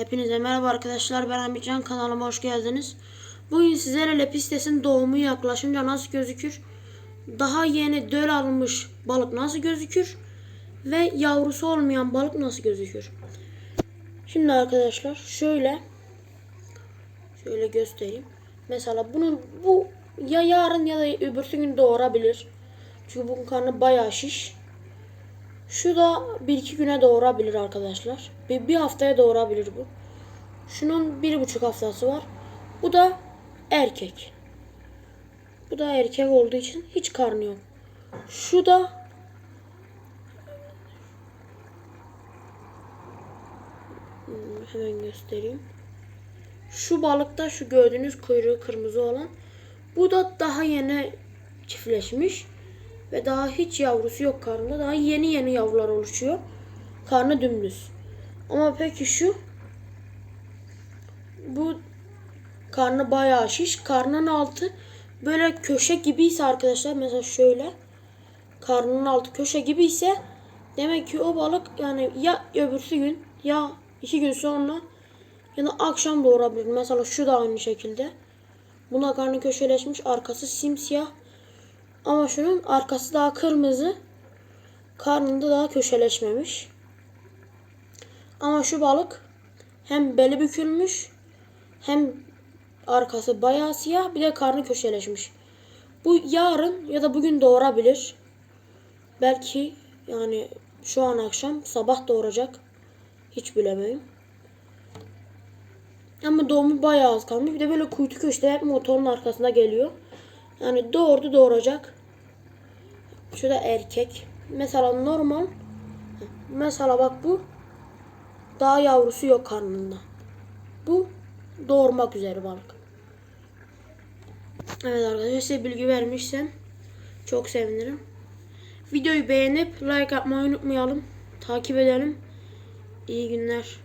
Hepinize merhaba arkadaşlar ben Hamitcan kanalıma hoş geldiniz. Bugün sizlere Lepistes'in doğumu yaklaşınca nasıl gözükür? Daha yeni döl almış balık nasıl gözükür? Ve yavrusu olmayan balık nasıl gözükür? Şimdi arkadaşlar şöyle şöyle göstereyim. Mesela bunun bu ya yarın ya da öbürsü gün doğurabilir. Çünkü bunun karnı bayağı şiş. Şu da bir iki güne doğurabilir arkadaşlar. Bir, bir haftaya doğurabilir bu. Şunun bir buçuk haftası var. Bu da erkek. Bu da erkek olduğu için hiç karnı yok. Şu da hemen göstereyim. Şu balıkta şu gördüğünüz kuyruğu kırmızı olan bu da daha yeni çiftleşmiş ve daha hiç yavrusu yok karnında. Daha yeni yeni yavrular oluşuyor. Karnı dümdüz. Ama peki şu bu karnı bayağı şiş. Karnının altı böyle köşe gibiyse arkadaşlar mesela şöyle karnının altı köşe gibiyse demek ki o balık yani ya öbürsü gün ya iki gün sonra ya da akşam doğurabilir. Mesela şu da aynı şekilde. Buna karnı köşeleşmiş. Arkası simsiyah. Ama şunun arkası daha kırmızı. Karnında daha köşeleşmemiş. Ama şu balık hem beli bükülmüş hem arkası bayağı siyah bir de karnı köşeleşmiş. Bu yarın ya da bugün doğurabilir. Belki yani şu an akşam sabah doğuracak. Hiç bilemeyim. Ama doğumu bayağı az kalmış. Bir de böyle kuytu köşede hep motorun arkasında geliyor. Yani doğurdu doğuracak. Şu da erkek. Mesela normal. Mesela bak bu. Daha yavrusu yok karnında. Bu doğurmak üzere balık. Evet arkadaşlar size bilgi vermişsem çok sevinirim. Videoyu beğenip like atmayı unutmayalım. Takip edelim. İyi günler.